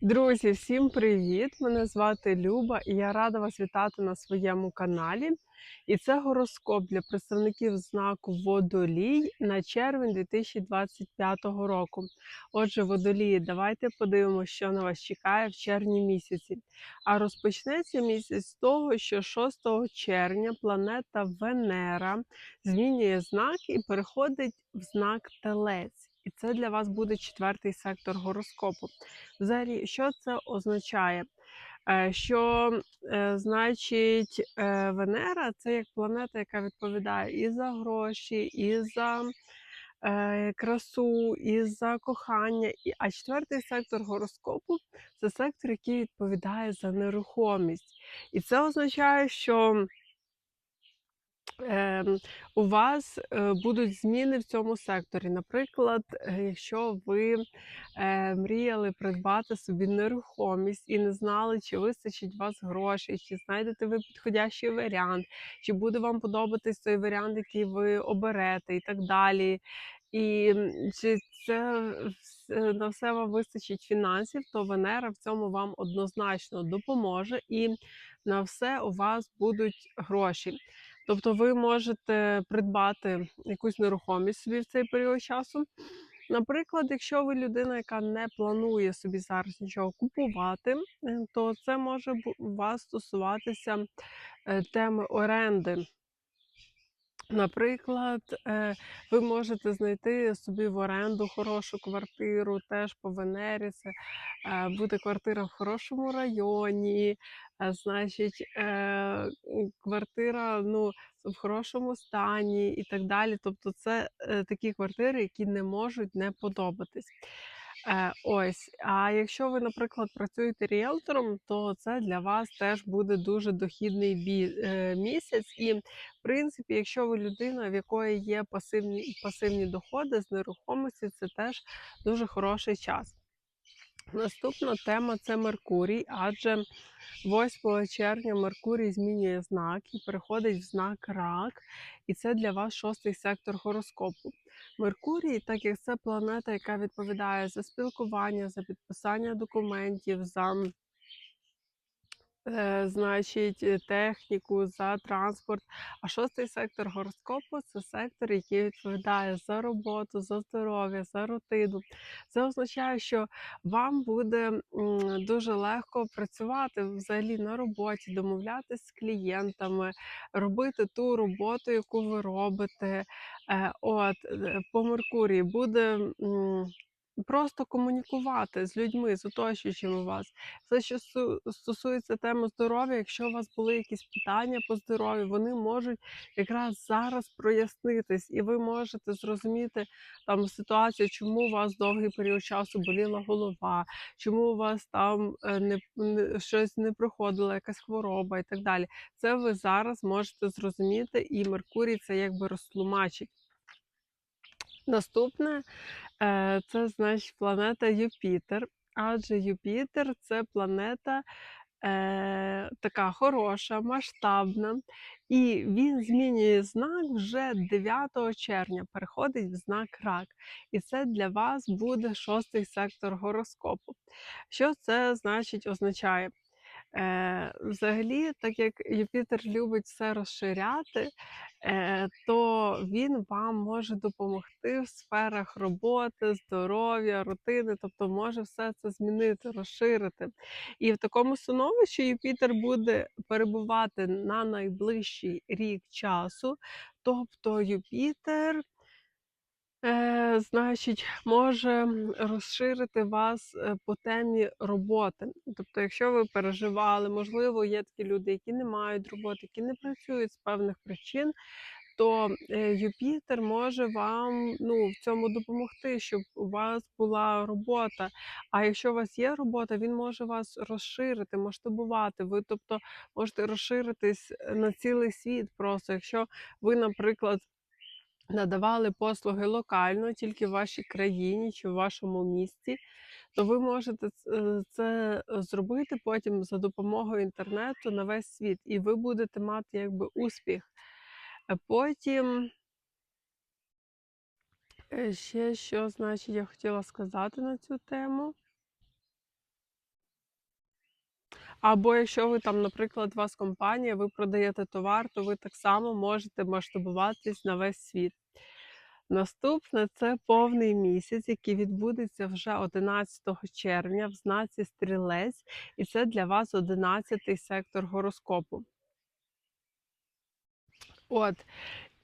Друзі, всім привіт! Мене звати Люба і я рада вас вітати на своєму каналі. І це гороскоп для представників знаку Водолій на червень 2025 року. Отже, водолії, давайте подивимося, що на вас чекає в червні місяці. А розпочнеться місяць з того, що 6 червня планета Венера змінює знак і переходить в знак Телець. І це для вас буде четвертий сектор гороскопу. Взагалі, що це означає? Е, Що, е, значить, е, Венера це як планета, яка відповідає і за гроші, і за красу, і за кохання. А четвертий сектор гороскопу це сектор, який відповідає за нерухомість. І це означає, що у вас е, будуть зміни в цьому секторі. Наприклад, е, якщо ви е, мріяли придбати собі нерухомість і не знали, чи вистачить вас грошей, чи знайдете ви підходящий варіант, чи буде вам подобатись той варіант, який ви оберете, і так далі. І чи це на все вам вистачить фінансів, то Венера в цьому вам однозначно допоможе, і на все у вас будуть гроші. Тобто ви можете придбати якусь нерухомість собі в цей період часу. Наприклад, якщо ви людина, яка не планує собі зараз нічого купувати, е, то це може вас стосуватися е, теми оренди. Наприклад, е, ви можете знайти собі в оренду хорошу квартиру, теж по Венері. Це е, буде квартира в хорошому районі, е, значить, квартира ну, в хорошому стані і так далі. Тобто, це такі квартири, які не можуть не подобатись. Е, ось, а якщо ви, наприклад, працюєте ріелтором, то це для вас теж буде дуже дохідний бі, е, місяць. І, в принципі, якщо ви людина, в якої є пасивні пасивні доходи з нерухомості, це теж дуже хороший час. Наступна тема це Меркурій, адже 8 червня Меркурій змінює знак і переходить в знак рак, і це для вас шостий сектор гороскопу. Меркурій, так як це планета, яка відповідає за спілкування, за підписання документів, за значить, е, техніку, за транспорт. А шостий сектор гороскопу це сектор, який відповідає за роботу, за здоров'я, за рутину. Це означає, що вам буде дуже легко працювати взагалі на роботі, домовлятися з клієнтами, робити ту роботу, яку ви робите. Е, от по Меркурії буде Просто комунікувати з людьми, з оточуючими вас. Все, що стосується теми здоров'я, якщо у вас були якісь питання по здоров'ю, вони можуть якраз зараз прояснитись, і ви можете зрозуміти там ситуацію, чому у вас довгий період часу боліла голова, чому у вас там е, не, не щось не проходила, якась хвороба і так далі. Це ви зараз можете зрозуміти, і Меркурій це якби розтлумачить. Наступне е, це значить планета Юпітер. Адже Юпітер це планета е, така хороша, масштабна, і він змінює знак вже 9 червня, переходить в знак рак. І це для вас буде шостий сектор гороскопу. Що це значить означає? Е, Взагалі, так як Юпітер любить все розширяти, е, то він вам може допомогти в сферах роботи, здоров'я, рутини, тобто може все це змінити, розширити. І в такому становищі Юпітер буде перебувати на найближчий рік часу, тобто Юпітер. Е, Значить, може розширити вас е, по темі роботи. Тобто, якщо ви переживали, можливо, є такі люди, які не мають роботи, які не працюють з певних причин, то е, Юпітер може вам ну, в цьому допомогти, щоб у вас була робота. А якщо у вас є робота, він може вас розширити, масштабувати. Ви, тобто, можете розширитись на цілий світ. Просто якщо ви, наприклад надавали послуги локально, тільки в вашій країні чи в вашому місті, то ви можете е, це зробити потім за допомогою інтернету на весь світ, і ви будете мати якби успіх. Е, потім е, ще що, значить, я хотіла сказати на цю тему. Або якщо ви там, наприклад, у вас компанія, ви продаєте товар, то ви так само можете масштабуватись на весь світ. Наступне це повний місяць, який відбудеться вже 11 червня в знаці Стрілець, і це для вас 11-й сектор гороскопу. От.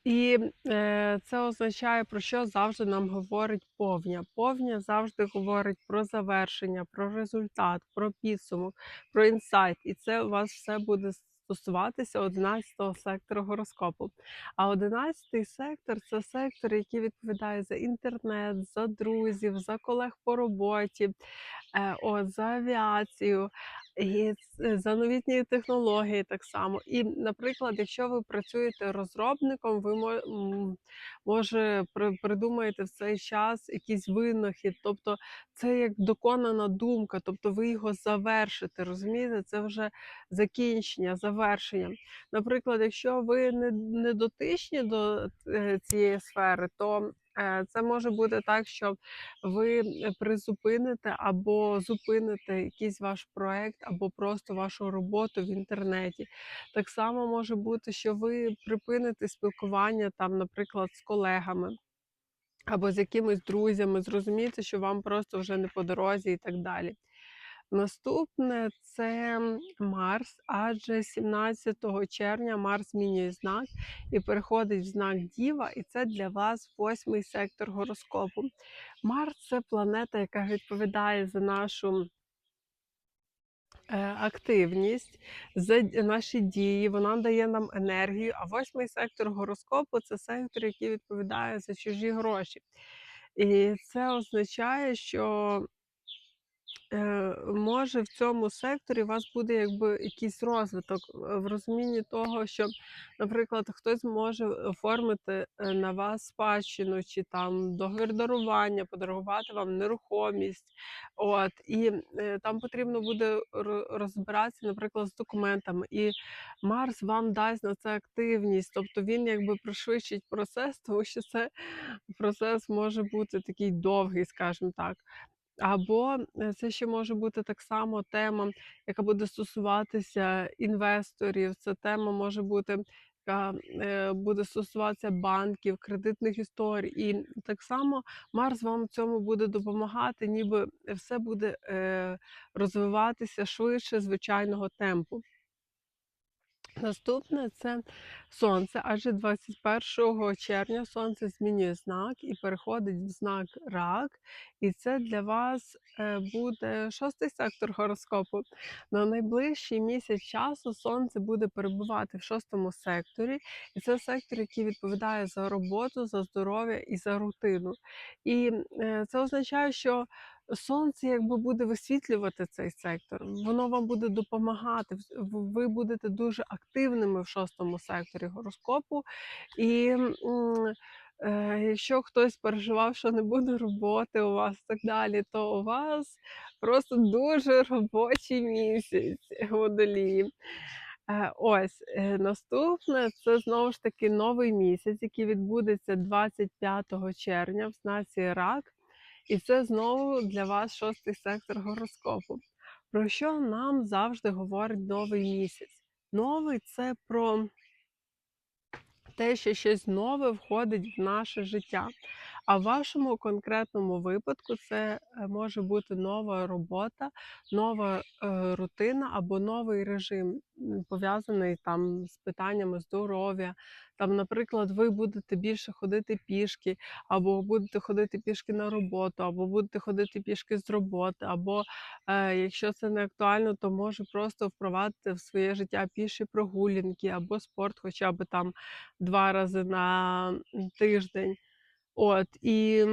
І е, це означає, про що завжди нам говорить повня. Повня завжди говорить про завершення, про результат, про підсумок, про інсайт. І це у вас все буде стосуватися 11-го сектору гороскопу. А 11-й сектор це сектор, який відповідає за інтернет, за друзів, за колег по роботі, е, от, за авіацію. І за новітні технології так само. І, наприклад, якщо ви працюєте розробником, ви може при- придумаєте в цей час якийсь винахід, тобто це як доконана думка, тобто ви його завершите. Розумієте, це вже закінчення, завершення. Наприклад, якщо ви не, дотичні до е, цієї сфери, то е, це може бути так, що ви е, призупините або зупините якийсь ваш проект, або просто вашу роботу в інтернеті. Так само може бути, що ви припините спілкування там, наприклад, з колегами. Або з якимись друзями, зрозуміти, що вам просто вже не по дорозі і так далі. Наступне це Марс, адже 17 червня Марс змінює знак і переходить в знак Діва, і це для вас восьмий сектор гороскопу. Марс це планета, яка відповідає за нашу е, активність, за наші дії, вона дає нам енергію. А восьмий сектор гороскопу це сектор, який відповідає за чужі гроші. І це означає, що може в цьому секторі у вас буде якби якийсь розвиток е, в розумінні того, що, наприклад, хтось може оформити е, на вас спадщину чи там договір дарування, подарувати вам нерухомість. От і е, там потрібно буде розбиратися, наприклад, з документами. І Марс вам дасть на це активність, тобто він якби пришвидшить процес, тому що це процес може бути такий довгий, скажімо так. Або е, це ще може бути так само тема, яка буде стосуватися інвесторів. Це тема може бути, яка е, буде стосуватися банків, кредитних історій. І так само Марс вам в цьому буде допомагати, ніби все буде е, розвиватися швидше звичайного темпу. Наступне це сонце, адже 21 червня сонце змінює знак і переходить в знак рак. І це для вас е, буде шостий сектор гороскопу. На найближчий місяць часу сонце буде перебувати в шостому секторі, і це сектор, який відповідає за роботу, за здоров'я і за рутину. І е, це означає, що Сонце якби буде висвітлювати цей сектор, воно вам буде допомагати. Ви будете дуже активними в шостому секторі гороскопу. І е, якщо хтось переживав, що не буде роботи у вас так далі, то у вас просто дуже робочий місяць водолії. Е, Ось е, наступне це знову ж таки новий місяць, який відбудеться 25 червня в знаці Рак. І це знову для вас шостий сектор гороскопу. Про що нам завжди говорить новий місяць? Новий це про те, що щось нове входить в наше життя. А в вашому конкретному випадку це е, може бути нова робота, нова е, рутина або новий режим, пов'язаний там з питаннями здоров'я. Там, наприклад, ви будете більше ходити пішки, або будете ходити пішки на роботу, або будете ходити пішки з роботи, або е, якщо це не актуально, то може просто впровадити в своє життя піші прогулянки або спорт, хоча б там два рази на тиждень. От і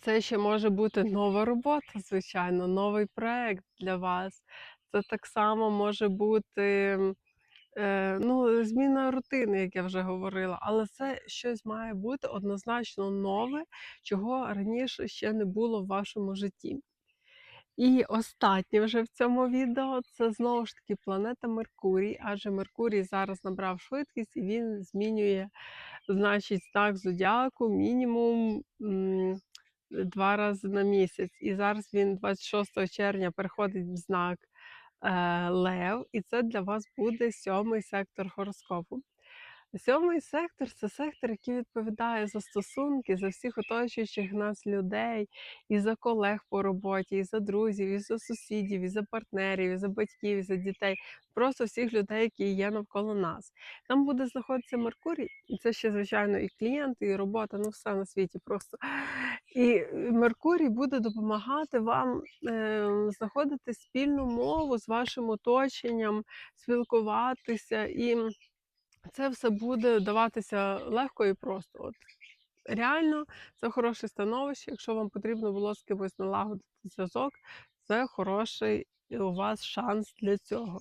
це ще може бути нова робота, звичайно, новий проект для вас. Це так само може бути е, ну, зміна рутини, як я вже говорила, але це щось має бути однозначно нове, чого раніше ще не було в вашому житті. І останнє вже в цьому відео це знову ж таки планета Меркурій, адже Меркурій зараз набрав швидкість і він змінює, значить, знак зодіаку мінімум м, два рази на місяць. І зараз він 26 червня переходить в знак е, Лев, і це для вас буде сьомий сектор гороскопу. Сьомий сектор це сектор, який відповідає за стосунки, за всіх оточуючих нас людей, і за колег по роботі, і за друзів, і за сусідів, і за партнерів, і за батьків, і за дітей, просто всіх людей, які є навколо нас. Там буде знаходитися Меркурій, і це ще, звичайно, і клієнти, і робота, ну все на світі просто. І Меркурій буде допомагати вам е, знаходити спільну мову з вашим оточенням, спілкуватися і це все буде даватися легко і просто. От реально, це хороше становище. Якщо вам потрібно було з кимось налагодити зв'язок, це хороший у вас шанс для цього.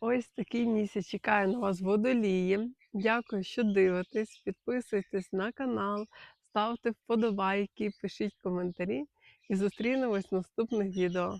Ось такий місяць чекає на вас водолії. Дякую, що дивитесь. Підписуйтесь на канал, ставте вподобайки, пишіть коментарі і зустрінемось в наступних відео.